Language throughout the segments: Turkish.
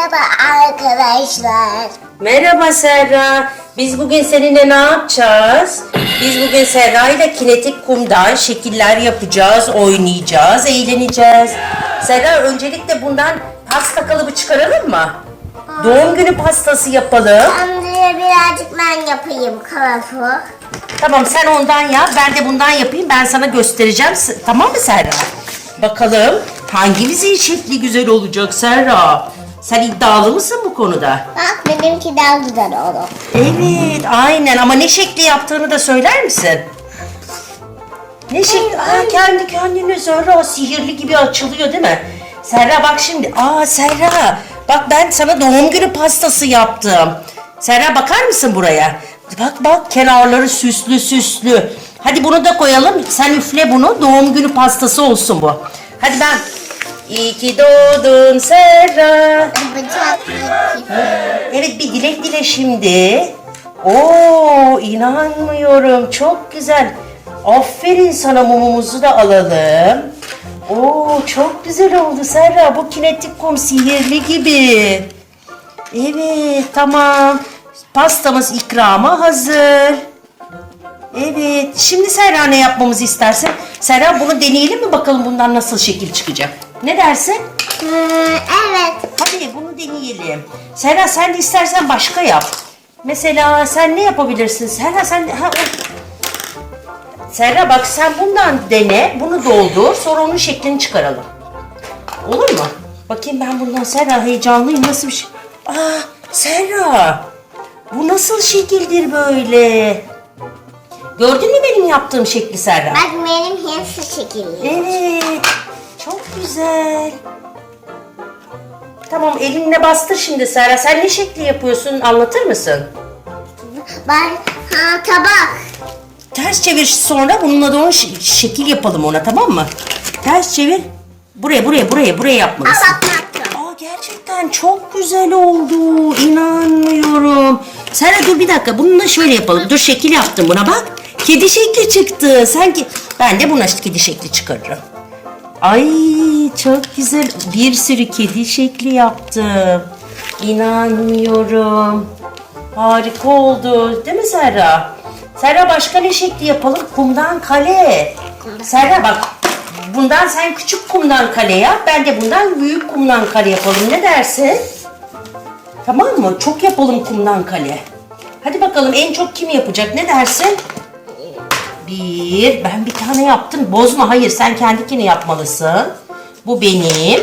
Merhaba arkadaşlar. Merhaba Serra. Biz bugün seninle ne yapacağız? Biz bugün Serra ile kinetik kumdan şekiller yapacağız, oynayacağız, eğleneceğiz. Serra öncelikle bundan pasta kalıbı çıkaralım mı? Doğum günü pastası yapalım. Şimdi birazcık ben yapayım kılıfı. Tamam sen ondan yap, ben de bundan yapayım. Ben sana göstereceğim. Tamam mı Serra? Bakalım hangimizin şekli güzel olacak Serra? Sen iddialı mısın bu konuda? Bak benimki daha güzel oldu. Evet, aynen ama ne şekli yaptığını da söyler misin? Ne şekli? Aa, kendi kendine Serra sihirli gibi açılıyor değil mi? Serra bak şimdi. Aa Serra bak ben sana doğum günü pastası yaptım. Serra bakar mısın buraya? Bak bak kenarları süslü süslü. Hadi bunu da koyalım. Sen üfle bunu. Doğum günü pastası olsun bu. Hadi ben. İyi ki doğdun Serra. Evet bir dilek dile şimdi. Oo inanmıyorum çok güzel. Aferin sana mumumuzu da alalım. Oo çok güzel oldu Serra bu kinetik kum sihirli gibi. Evet tamam. Pastamız ikrama hazır. Evet şimdi Serra ne yapmamızı istersen. Serra bunu deneyelim mi bakalım bundan nasıl şekil çıkacak. Ne dersin? Hmm, evet. Hadi bunu deneyelim. Serra sen de istersen başka yap. Mesela sen ne yapabilirsin? Serra sen ha, o... Serra bak sen bundan dene, bunu doldur, sonra onun şeklini çıkaralım. Olur mu? Bakayım ben bundan Serra heyecanlıyım nasıl bir şey. Aa Serra bu nasıl şekildir böyle? Gördün mü benim yaptığım şekli Serra? Bak benim hepsi şekilli. Evet. Çok güzel. Tamam elinle bastır şimdi Serra. Sen ne şekli yapıyorsun anlatır mısın? Ben ha, tabak. Ters çevir sonra bununla da onu şekil yapalım ona tamam mı? Ters çevir. Buraya buraya buraya buraya yapmalısın. Aa gerçekten çok güzel oldu. İnanmıyorum. Serra dur bir dakika. Bununla şöyle yapalım. Dur şekil yaptım buna bak. Kedi şekli çıktı. Sanki ben de buna kedi şekli çıkarırım. Ay çok güzel. Bir sürü kedi şekli yaptım. İnanmıyorum. Harika oldu. Değil mi Serra? Serra başka ne şekli yapalım? Kumdan kale. Serra bak. Bundan sen küçük kumdan kale yap. Ben de bundan büyük kumdan kale yapalım. Ne dersin? Tamam mı? Çok yapalım kumdan kale. Hadi bakalım en çok kim yapacak? Ne dersin? Bir. Ben bir tane yaptım. Bozma. Hayır sen kendikini yapmalısın. Bu benim.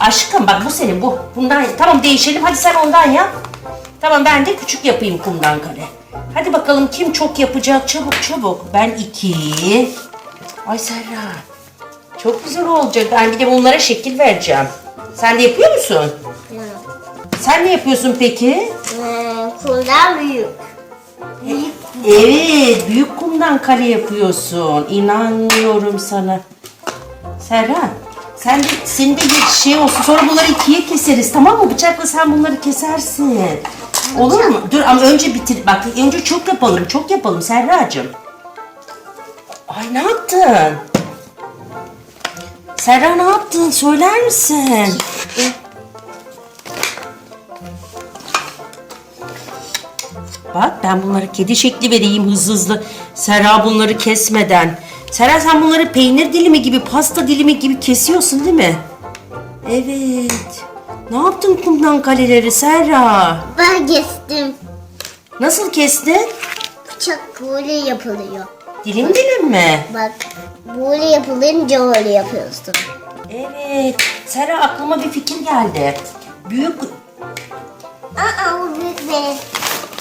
Aşkım bak bu senin bu. Bundan tamam değişelim. Hadi sen ondan yap. Tamam ben de küçük yapayım kumdan kale. Hadi bakalım kim çok yapacak çabuk çabuk. Ben iki. Ay Serra. Çok güzel olacak. Ben bir de bunlara şekil vereceğim. Sen de yapıyor musun? Sen ne yapıyorsun peki? Hmm, kumdan büyük. Büyük. Evet, büyük kumdan kale yapıyorsun. İnanmıyorum sana. Serra, sen de, senin de bir şey olsun. Sonra bunları ikiye keseriz tamam mı? Bıçakla sen bunları kesersin. Olur mu? Dur ama önce bitir. Bak önce çok yapalım, çok yapalım Serracığım. Ay ne yaptın? Serra ne yaptın? Söyler misin? Bak ben bunları kedi şekli vereyim hızlı hızlı. Serra bunları kesmeden. Serra sen bunları peynir dilimi gibi, pasta dilimi gibi kesiyorsun değil mi? Evet. Ne yaptın kumdan kaleleri Serra? Ben kestim. Nasıl kestin? Bıçak böyle yapılıyor. Dilim dilim mi? Bak böyle yapılınca öyle yapıyorsun. Evet. Serra aklıma bir fikir geldi. Büyük... Aa bu büyük benim.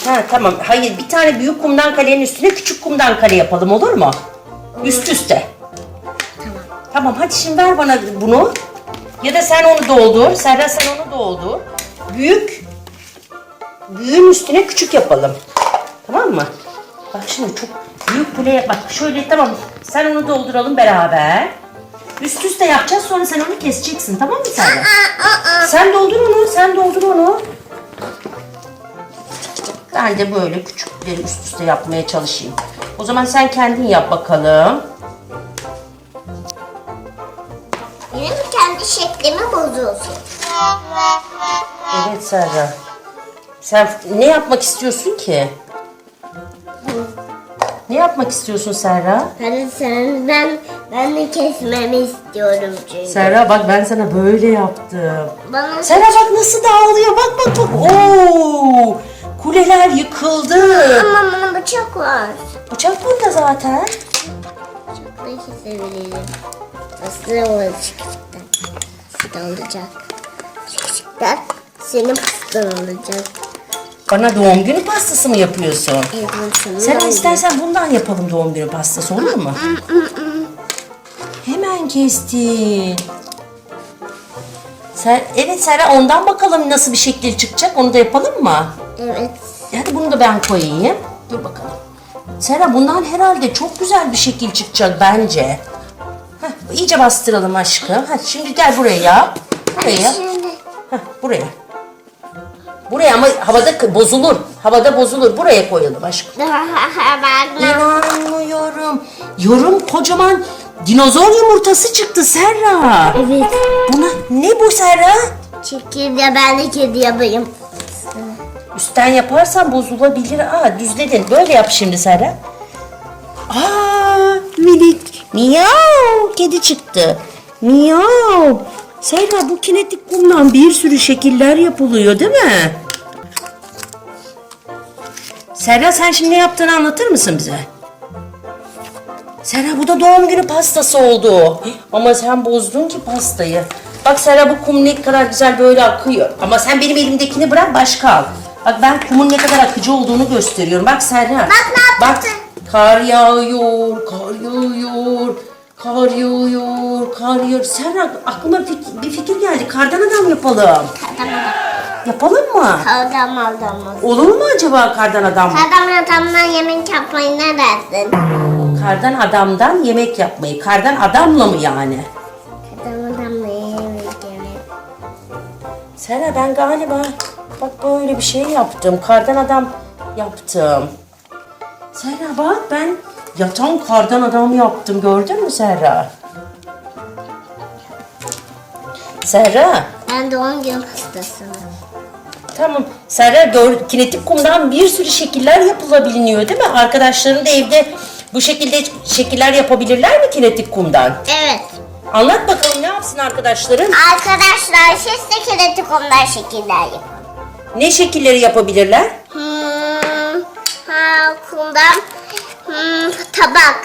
Ha tamam. Hayır bir tane büyük kumdan kalenin üstüne küçük kumdan kale yapalım olur mu? Üst üste. Tamam. Tamam hadi şimdi ver bana bunu. Ya da sen onu doldur. Serra sen onu doldur. Büyük büyüğün üstüne küçük yapalım. Tamam mı? Bak şimdi çok büyük kule bak şöyle tamam. Sen onu dolduralım beraber. Üst üste yapacağız sonra sen onu keseceksin tamam mı Serra? Sen doldur onu, sen doldur onu. Ben de böyle küçükleri üst üste yapmaya çalışayım. O zaman sen kendin yap bakalım. Yine mi kendi şeklimi bozuyorsun? Evet Serra. Sen ne yapmak istiyorsun ki? Ne yapmak istiyorsun Serra? Hadi sen ben ben de kesmemi istiyorum çünkü. Serra bak ben sana böyle yaptım. Bana Serra bak nasıl dağılıyor. Bak bak bak. Oo! Kuleler yıkıldı. ama bana bıçak var. Bıçak burada zaten. Bıçakla kesebilirim. Aslında o çıkacaktan. Pasta olacak. Çıkacaktan senin pastan olacak. Bana doğum günü pastası mı yapıyorsun? Evet, Sen istersen bundan yapalım doğum günü pastası olur mu? Hemen kestin. Sen, evet Serra ondan bakalım nasıl bir şekil çıkacak onu da yapalım mı? Evet. Hadi bunu da ben koyayım. Dur bakalım. Serra bundan herhalde çok güzel bir şekil çıkacak bence. Heh, iyice bastıralım aşkım. Hadi şimdi gel buraya. Buraya. Heh, buraya. Buraya ama havada bozulur. Havada bozulur. Buraya koyalım aşkım. İnanmıyorum. Yorum kocaman dinozor yumurtası çıktı Serra. Evet. Buna ne bu Serra? Çekirde ben de kedi yapayım. Üstten yaparsan bozulabilir. Aa düzledin. Böyle yap şimdi Serra. Aa minik. Miyav. Kedi çıktı. Miyav. Serra bu kinetik kumdan bir sürü şekiller yapılıyor değil mi? Serra sen şimdi ne yaptığını anlatır mısın bize? Serra bu da doğum günü pastası oldu. Ama sen bozdun ki pastayı. Bak Serra bu kum ne kadar güzel böyle akıyor. Ama sen benim elimdekini bırak başka al. Bak ben kumun ne kadar akıcı olduğunu gösteriyorum. Bak Serra. Bak ne? Bak kar yağıyor, kar yağıyor. Kar yağıyor, kar yağıyor. Serra aklıma fik- bir fikir geldi. Kardan adam yapalım. Tamam. Yapalım mı? Adam adam. Olur mu acaba kardan adam? Adam adamdan yemek yapmayı ne dersin? Kardan adamdan yemek yapmayı. Kardan adamla mı yani? Adam adamla yemek yemek. Sera ben galiba bak böyle bir şey yaptım. Kardan adam yaptım. Serra bak ben yatan kardan adam yaptım. Gördün mü Serra? Serra Ben doğum günü pastasını. tamam. Serra gör, kinetik kumdan bir sürü şekiller yapılabiliyor değil mi? Arkadaşların da evde bu şekilde şekiller yapabilirler mi kinetik kumdan? Evet. Anlat bakalım ne yapsın arkadaşların? Arkadaşlar siz de kinetik kumdan şekiller yapın. Ne şekilleri yapabilirler? Hmm, ha, kumdan hmm, tabak.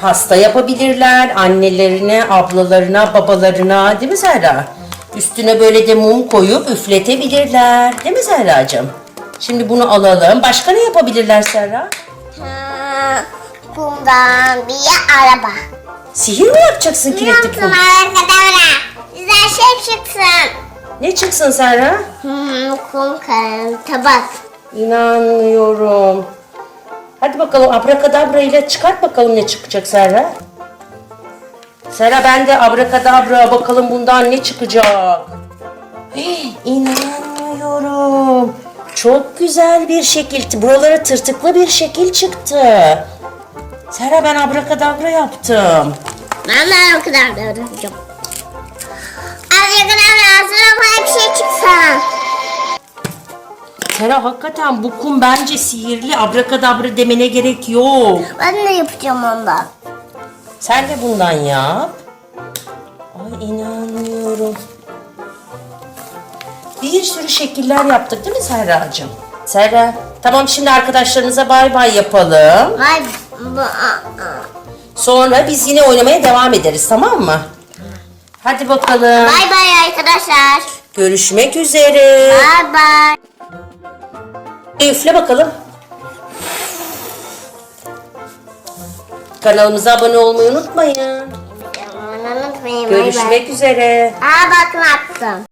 Pasta yapabilirler annelerine, ablalarına, babalarına değil mi Serra? Üstüne böyle de mum koyup üfletebilirler. Değil mi Serracığım? Şimdi bunu alalım. Başka ne yapabilirler Serra? Ha, kumdan bir araba. Sihir mi yapacaksın kinetik kum? arkadaşlar? Güzel şey çıksın. Ne çıksın Serra? Hmm, kum kalem, tabak. İnanmıyorum. Hadi bakalım abrakadabra ile çıkart bakalım ne çıkacak Serra. Serra ben de abrakadabra bakalım bundan ne çıkacak. Hey, İnanmıyorum. Çok güzel bir şekil. Buralara tırtıklı bir şekil çıktı. Serra ben abrakadabra yaptım. Ben de o kadar Az kadar lazım ama bir şey çıksın. Serra hakikaten bu kum bence sihirli. Abrakadabra demene gerek yok. Ben de yapacağım ondan. Sen de bundan yap. Ay inanmıyorum. Bir sürü şekiller yaptık değil mi Serracığım? Serra, tamam şimdi arkadaşlarınıza bay bay yapalım. Vay bu. Sonra biz yine oynamaya devam ederiz tamam mı? Hadi bakalım. Bay bay arkadaşlar. Görüşmek üzere. Bay bay. Üfle bakalım. Kanalımıza abone olmayı unutmayın. Görüşmek üzere. Aa bak ne yaptım.